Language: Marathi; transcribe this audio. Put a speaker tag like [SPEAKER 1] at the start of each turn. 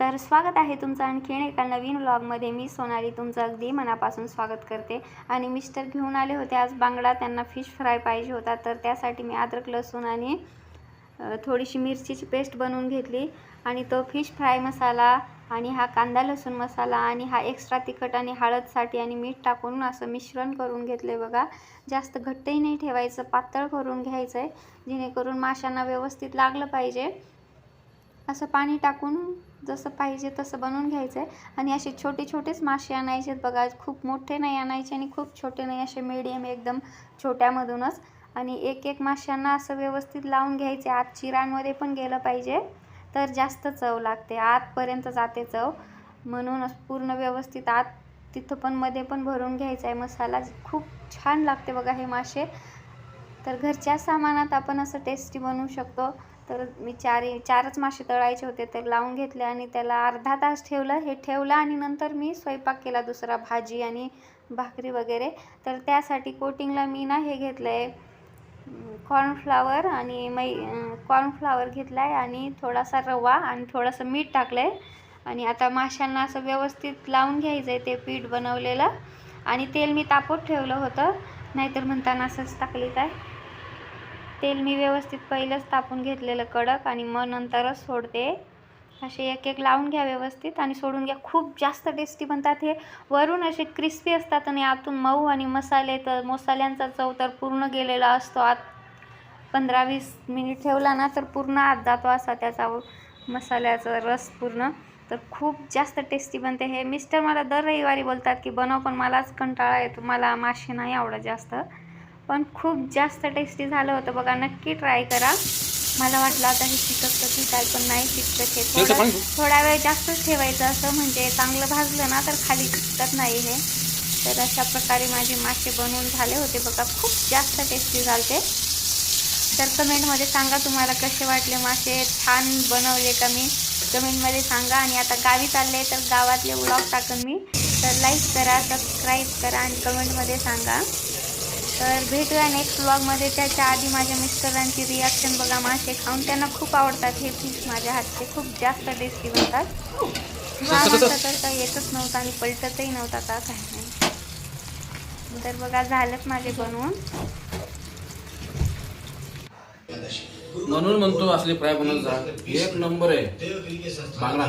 [SPEAKER 1] तर स्वागत आहे तुमचं आणखीन एका नवीन व्लॉगमध्ये मी सोनाली तुमचं अगदी मनापासून स्वागत करते. आणि मिस्टर घेऊन आले होते आज बांगडा. त्यांना फिश फ्राय पाहिजे होता तर त्यासाठी मी अद्रक लसूण आणि थोडीशी मिरचीची पेस्ट बनवून घेतली. आणि तो फिश फ्राय मसाला आणि हा कांदा लसूण मसाला आणि हा एक्स्ट्रा तिखट आणि हळदसाठी आणि मीठ टाकून असं मिश्रण करून घेतलं आहे बघा. जास्त घट्टही नाही ठेवायचं पातळ करून घ्यायचं आहे जेणेकरून माशांना व्यवस्थित लागलं पाहिजे. असं पाणी टाकून जसं पाहिजे तसं बनवून घ्यायचं आहे आणि असे छोटे छोटेच मासे आणायचे आहेत बघा खूप मोठे नाही आणायचे आणि खूप छोटे नाही असे मीडियम एकदम छोट्यामधूनच. आणि एक एक माशांना असं व्यवस्थित लावून घ्यायचे. आत चिरांमध्ये पण गेलं पाहिजे तर जास्त चव लागते. आतपर्यंत जाते चव. म्हणूनच पूर्ण व्यवस्थित आत तिथं पण मध्ये पण भरून घ्यायचा आहे मसाला खूप छान लागते बघा हे मासे. तर घरच्या सामानात आपण असं टेस्टी बनवू शकतो. तर मी चार चारच मासे तळायचे होते तर लावून घेतले आणि त्याला अर्धा तास ठेवलं. हे ठेवलं आणि नंतर मी स्वयंपाक केला दुसरा भाजी आणि भाकरी वगैरे. तर त्यासाठी कोटिंगला मी ना हे घेतलं आहे कॉर्नफ्लावर आणि मै कॉर्नफ्लावर घेतला आहे आणि थोडासा रवा आणि थोडंसं मीठ टाकलं आहे आणि आता माशांना असं व्यवस्थित लावून घ्यायचं आहे ते पीठ बनवलेलं. आणि तेल मी तापत ठेवलं होतं नाहीतर म्हणताना असंच टाकली काय तेल मी व्यवस्थित पहिलंच तापून घेतलेलं कडक आणि मग नंतरच सोडते. असे एक एक लावून घ्या व्यवस्थित आणि सोडून घ्या. खूप जास्त टेस्टी बनतात हे. वरून असे क्रिस्पी असतात आणि आतून मऊ आणि मसाले तर मसाल्यांचा चव तर पूर्ण गेलेला असतो. आत पंधरा वीस मिनिट ठेवला ना तर पूर्ण आत जातो असा त्याचा मसाल्याचा रस पूर्ण. तर खूप जास्त टेस्टी बनते हे. मिस्टर मला दर रविवारी बोलतात की बनव पण मलाच कंटाळा येतो. मला मासे नाही आवडत जास्त. पण खूप जास्त टेस्टी झालं होतं. बघा नक्की ट्राय करा. मला वाटलं आता हे चिकट की काय पण नाही चिकट हे थोडं वेळ जास्तच ठेवायचं असं म्हणजे चांगलं भाजलं ना तर खाली चिकटत नाही हे. तर अशा प्रकारे माझे मासे बनवून झाले होते. बघा खूप जास्त टेस्टी झालते. तर कमेंटमध्ये सांगा तुम्हाला कसे वाटले मासे? छान बनवले का मी? कमेंटमध्ये सांगा. आणि आता गावी चालले तर गावातले व्लॉग टाकून मी. तर लाईक करा सबस्क्राईब करा आणि कमेंटमध्ये सांगा. तर भेटूया नेक्स्ट व्लॉगमध्ये त्याच्या आधी माझ्या मिस्टरांची रिॲक्शन बघा. मासे खाऊन त्यांना खूप आवडतात. हे फिश माझ्या हातचे खूप जास्त टेस्टी बनतात. हा तर काही येतच नव्हतं आणि पलटतही नव्हता का? काय नाही. तर बघा झालंच माझे बनवून.
[SPEAKER 2] म्हणून म्हणतो असले फ्राय बनवत जा. एक नंबर आहे. बांगडा.